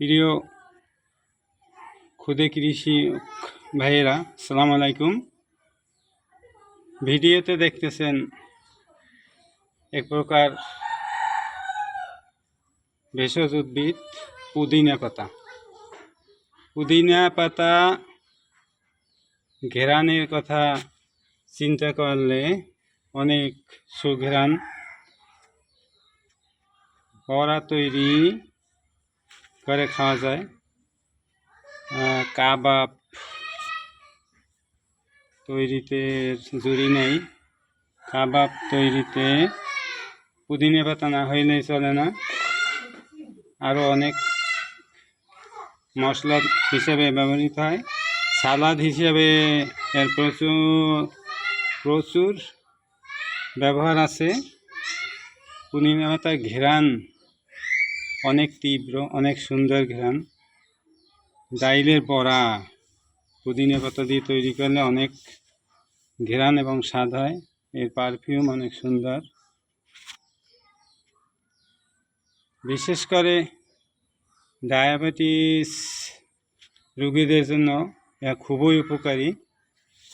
প্রিয় ক্ষুদে কৃষি ভাইয়েরা সালাম আলাইকুম ভিডিওতে দেখতেছেন এক প্রকার ভেষজ উদ্ভিদ, পুদিনা পাতা। পুদিনা পাতা ঘেরানের কথা চিন্তা করলে অনেক সুঘেরান বড়া তৈরি করে খাওয়া যায়। কাবাব তৈরিতে জুড়ি নেই। কাবাব তৈরিতে পুদিনা পাতা না হইলে চলে না। আরও অনেক মশলা হিসেবে ব্যবহৃত হয়। সালাদ হিসেবে এর প্রচুর প্রচুর ব্যবহার আছে। পুদিনা পাতা ঘেরান অনেক তীব্র, অনেক সুন্দর ঘেরান ডাইলের বড়া পুদিনা পাতা দিয়ে তৈরি করলে অনেক ঘেরান এবং স্বাদ হয়। এর পারফিউম অনেক সুন্দর। বিশেষ করে ডায়াবেটিস রোগীদের জন্য এরা খুবই উপকারী।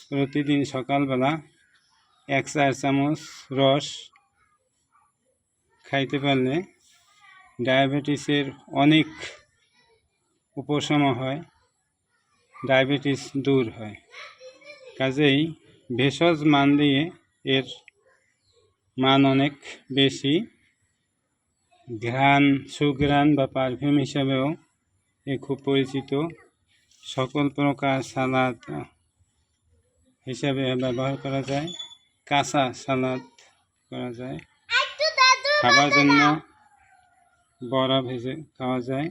প্রতিদিন সকালবেলা এক চার চামচ রস খাইতে পারলে ডায়াবেটিসের অনেক উপশম হয়, ডায়াবেটিস দূর হয়। কাজেই ভেষজ মান দিয়ে এর মান অনেক বেশি। ঘ্রাণ, সুঘ্রাণ বা পারফিউম হিসাবেও এ খুব পরিচিত। সকল প্রকার সালাদ হিসাবে ব্যবহার করা যায়, কাঁচা সালাদ করা যায়। খাবার জন্য বড়া ভেজে খাওয়া যায়